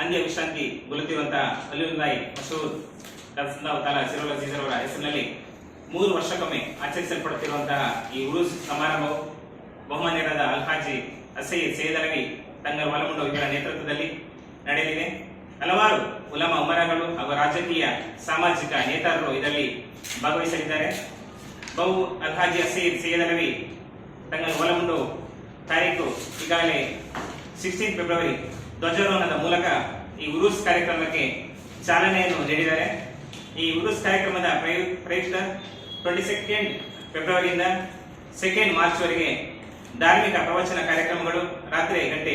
ಅಂತ್ಯ ವಿಶ್ರಾಂತಿ ಗುಲತಿವಂತ ಅಲ್ಲಿ ಮಶೂರ್ ಕಲ್ಸಲಾವ್ ತಾಲಾ ಸಿರೋಲ ಜೀಸರವರ ಹೆಸರಿನಲ್ಲಿ ಮೂರು ವರ್ಷಕ್ಕೊಮ್ಮೆ ಆಚರಿಸಲ್ಪಡುತ್ತಿರುವಂತಹ ಈ ಉರುಸ್ ಸಮಾರಂಭವು ಬಹುಮಾನ್ಯರಾದ ಅಲ್ಹಾಜಿ ಅಸೈಯದ್ ಸೈಯದಲವಿ ತಂಗಲ್ ವಲಮುಂಡು ಇವರ ನೇತೃತ್ವದಲ್ಲಿ ನಡೆಯಲಿದೆ. ಹಲವಾರು ಉಲಮ ಉಮರಗಳು ಹಾಗೂ ರಾಜಕೀಯ ಸಾಮಾಜಿಕ ನೇತಾರರು ಇದರಲ್ಲಿ ಭಾಗವಹಿಸಲಿದ್ದಾರೆ. ಬಹು ಅಲ್ಹಾಜಿ ಅಸೈಯದ್ ಅಲವಿ ತಂಗಲ್ ಒಲಮುಂಡು ತಾರೀಕು ಈಗಾಗಲೇ ಸಿಕ್ಸ್ಟೀನ್ ಫೆಬ್ರವರಿ ಧ್ವಜಾರೋಹಣದ ಮೂಲಕ ಈ ಉರುಸ್ ಕಾರ್ಯಕ್ರಮಕ್ಕೆ ಚಾಲನೆಯನ್ನು ನೀಡಿದ್ದಾರೆ. ಈ ಉರುಸ್ ಕಾರ್ಯಕ್ರಮದ ಪ್ರಯು- ಪ್ರಯುಕ್ತ ಟ್ವೆಂಟಿ ಸೆಕೆಂಡ್ ಫೆಬ್ರವರಿಯಿಂದ ಸೆಕೆಂಡ್ ಮಾರ್ಚ್ ವರೆಗೆ ಧಾರ್ಮಿಕ ಪ್ರವಚನ ಕಾರ್ಯಕ್ರಮಗಳು ರಾತ್ರಿ ಗಂಟೆ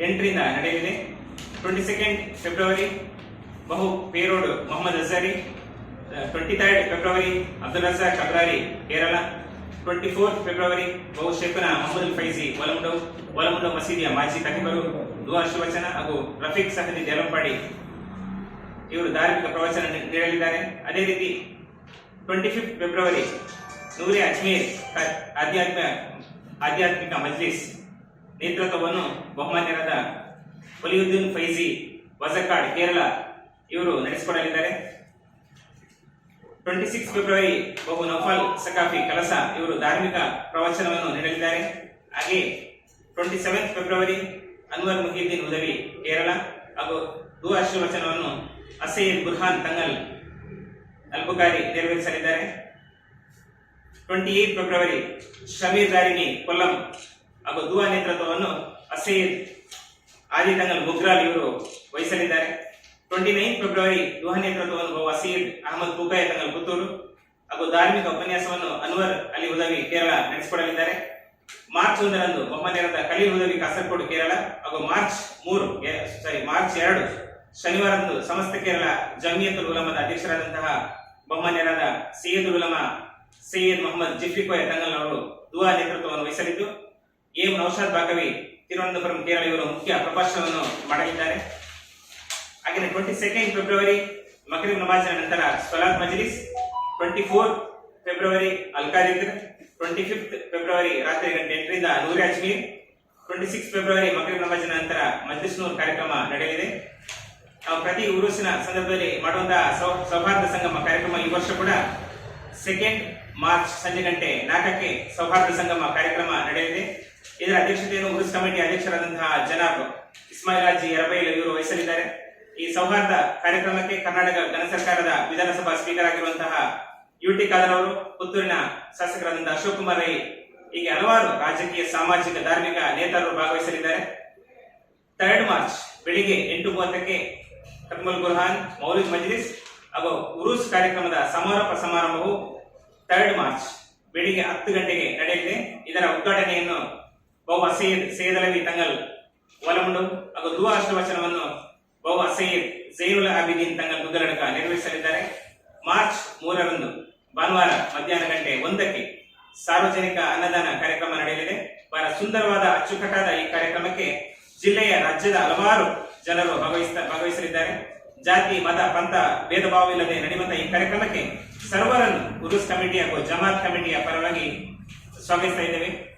ಎಂಟರಿಂದ ನಡೆಯಲಿದೆ. ಟ್ವೆಂಟಿ ಸೆಕೆಂಡ್ ಫೆಬ್ರವರಿ ಬಹು Perode Mohammed Azhari twenty third February Abdul Razak Abrari, Kerala twenty fourth February ಬಹು ಶೇಖನ ಮೊಹಮ್ಮದ್ ಫೈಜಿ ಒಲಮುಂಡು ಒಲಮುಂಡು ಮಸೀದಿಯ ಮಾಜಿ ಖತೀಬರು ದುವಾ ಹಾಗೂ ರಫೀಕ್ ಸಹದಿ ಜಲಂಪಾಡಿ ಇವರು ಧಾರ್ಮಿಕ ಪ್ರವಚನ ನೀಡಲಿದ್ದಾರೆ ಅದೇ ರೀತಿ twenty fifth February Noori Ajmer ಆಧ್ಯಾತ್ಮ, ಆಧ್ಯಾತ್ಮಿಕ ಮಜ್ಲಿಸ್ ನೇತೃತ್ವವನ್ನು ಬಹುಮಾನ್ಯರಾದ ಒಲಿಯುದ್ದೀನ್ ಫೈಜಿ ವಜಕಾಡ್ ಕೇರಳ ಇವರು ನಡೆಸಿಕೊಡಲಿದ್ದಾರೆ. ಟ್ವೆಂಟಿ ಸಿಕ್ಸ್ ಫೆಬ್ರವರಿ ಬಹು ನಫಾಲ್ ಸಕಾಫಿ ಕಲಸ ಇವರು ಧಾರ್ಮಿಕ ಪ್ರವಚನವನ್ನು ನೀಡಲಿದ್ದಾರೆ. ಹಾಗೆ twenty seventh February Anwar Muhiyuddin Udavi, Kerala ಹಾಗೂ ದುವಾ ಶಿವಚನವನ್ನು ಅಸೈಯದ್ ಬುರ್ಹಾನ್ ತಂಗಲ್ ಅಲ್ಬುಕಾರಿ ನೆರವೇರಿಸಲಿದ್ದಾರೆ. Twenty eight February Shameer Darini Kollam ಹಾಗೂ ದುವಾ ನೇತೃತ್ವವನ್ನು ಆದಿ ತಂಗಲ್ ಮುಗ್ರಾಲ್ ಇವರು ವಹಿಸಲಿದ್ದಾರೆ. ಟ್ವೆಂಟಿ ನೈನ್ ಫೆಬ್ರವರಿ ದುವಾ ನೇತೃತ್ವವನ್ನು ಅಸೀದ್ ಅಹಮದ್ ಬುಕಾಯ ತಂಗಲ್ ಪುತ್ತೂರು ಹಾಗೂ ಧಾರ್ಮಿಕ ಉಪನ್ಯಾಸವನ್ನು ಅನ್ವರ್ ಅಲಿ ಉದವಿ, ಕೇರಳ ನಡೆಸಿಕೊಡಲಿದ್ದಾರೆ. ಮಾರ್ಚ್ ಒಂದರಂದು ಖಲೀಲ್ ಉದವಿ ಕಾಸರಗೋಡು ಕೇರಳ, ಹಾಗೂ ಮಾರ್ಚ್ ಮೂರು ಸಾರಿ ಮಾರ್ಚ್ ಎರಡು, ಶನಿವಾರದಂದು ಸಮಸ್ತ ಕೇರಳ ಜಮಿಯತ್ ಉಲಮದ ಅಧ್ಯಕ್ಷರಾದಂತಹ ಬಹುಮಾನ್ಯರಾದ ಸೈಯದ್ ಉಲಮ ಸೈಯದ್ ಮೊಹಮ್ಮದ್ ಜಿಫಿಕೋಯ ತಂಗಲ್ ಅವರು ದುವಾ ನೇತೃತ್ವವನ್ನು ವಹಿಸಲಿದ್ದು, ಎಂ ನೌಷಾದ್ ಭಾಗವಿ ತಿರುವನಂತಪುರಂ ಕೇರಳ ಇವರು ಮುಖ್ಯ ಪ್ರಭಾಷಣವನ್ನು ಮಾಡಲಿದ್ದಾರೆ. ಹಾಗೆ ಟ್ವೆಂಟಿ ಸೆಕೆಂಡ್ ಫೆಬ್ರವರಿ ಮಕರೀಬ್ ನಮಾಜಿನ ನಂತರ ಸ್ವಲಾತ್ ಮಜ್ಲಿಸ್ ಟ್ವೆಂಟಿ ಫೋರ್ ಫೆಬ್ರವರಿ ಅಲ್ಕಾದಿಕ್ರ್ ಟ್ವೆಂಟಿ ಫಿಫ್ತ್ ಫೆಬ್ರವರಿ ರಾತ್ರಿ ಗಂಟೆ ಎಂಟರಿಂದ Noori Ajmer twenty six February ಮಕರ ನಮಾಜಿನ ನಂತರ ಮಜ್ಲಿಸ್ ನೂರ್ ಕಾರ್ಯಕ್ರಮ ನಡೆಯಲಿದೆ. ನಾವು ಪ್ರತಿ ಉರುಸಿನ ಸಂದರ್ಭದಲ್ಲಿ ಮಾಡುವಂತಹ ಸೌಹಾರ್ದ ಸಂಗಮ ಕಾರ್ಯಕ್ರಮ ಈ ವರ್ಷ ಕೂಡ ಸೆಕೆಂಡ್ ಮಾರ್ಚ್ ಸಂಜೆ ಗಂಟೆ ನಾಟಕಕ್ಕೆ ಸೌಹಾರ್ದ ಸಂಗಮ ಕಾರ್ಯಕ್ರಮ ನಡೆಯಲಿದೆ. ಇದರ ಅಧ್ಯಕ್ಷತೆಯನ್ನು ಉರುಸ್ ಕಮಿಟಿ ಅಧ್ಯಕ್ಷರಾದಂತಹ ಜನಾಬ್ ಇಸ್ಮಾಯಿಲ್ ಅಜಿ ಎರಬೈಲ್ ಇವರು ವಹಿಸಲಿದ್ದಾರೆ. ಈ ಸೌಹಾರ್ದ ಕಾರ್ಯಕ್ರಮಕ್ಕೆ ಕರ್ನಾಟಕ ಘನ ಸರ್ಕಾರದ ವಿಧಾನಸಭಾ ಸ್ಪೀಕರ್ ಆಗಿರುವಂತಹ ಯು ಟಿ ಖಾದರ್ ಅವರು ಪುತ್ತೂರಿನ ಶಾಸಕರಾದಂತಹ ಅಶೋಕ್ ಕುಮಾರ್ ರೈ ಹೀಗೆ ಹಲವಾರು ರಾಜಕೀಯ, ಸಾಮಾಜಿಕ, ಧಾರ್ಮಿಕ ನೇತಾರರು ಭಾಗವಹಿಸಲಿದ್ದಾರೆ. ಥರ್ಡ್ ಮಾರ್ಚ್ ಬೆಳಿಗ್ಗೆ ಎಂಟು ಮೂವತ್ತಕ್ಕೆ ಕಮಲ್ ಗುರ್ಹಾನ್ ಮೌಲಿದ್ ಮಜ್ಲಿಸ್ ಹಾಗೂ ಉರುಸ್ ಕಾರ್ಯಕ್ರಮದ ಸಮಾರೋಪ ಸಮಾರಂಭವು ಥರ್ಡ್ ಮಾರ್ಚ್ ಬೆಳಿಗ್ಗೆ ಹತ್ತು ಗಂಟೆಗೆ ನಡೆಯಲಿದೆ. ಇದರ ಉದ್ಘಾಟನೆಯನ್ನು ಬಹು ಅಸೈಯದ್ ಸೈಯದಲವಿ ತಂಗಲ್ ಒಲಮುಂಡು ಹಾಗೂ ದುವಾ ಅಷ್ಟವಚನವನ್ನು ಬಹು ಸೈಯದ್ ಜೈನುಲ್ ಆಬಿದೀನ್ ತಂಗಲ್ ಗುದ್ದಲಡಕ ನೆರವೇರಿಸಲಿದ್ದಾರೆ ಮಾರ್ಚ್ ಮೂರರಂದು ಭಾನುವಾರ ಮಧ್ಯಾಹ್ನ ಗಂಟೆ ಒಂದಕ್ಕೆ ಸಾರ್ವಜನಿಕ ಅನ್ನದಾನ ಕಾರ್ಯಕ್ರಮ ನಡೆಯಲಿದೆ. ಬಹಳ ಸುಂದರವಾದ, ಅಚ್ಚುಕಟ್ಟಾದ ಈ ಕಾರ್ಯಕ್ರಮಕ್ಕೆ ಜಿಲ್ಲೆಯ, ರಾಜ್ಯದ ಹಲವಾರು ಜನರು ಭಾಗವಹಿಸ ಭಾಗವಹಿಸಲಿದ್ದಾರೆ. ಜಾತಿ, ಮತ, ಪಂಥ ಭೇದ ಭಾವವಿಲ್ಲದೆ ನಡೆಯುವಂತಹ ಈ ಕಾರ್ಯಕ್ರಮಕ್ಕೆ ಸರ್ವರನ್ನು ಉರುಸ್ ಕಮಿಟಿ ಹಾಗೂ ಜಮಾತ್ ಕಮಿಟಿಯ ಪರವಾಗಿ ಸ್ವಾಗತಿಸ್ತಾ ಇದ್ದೇವೆ.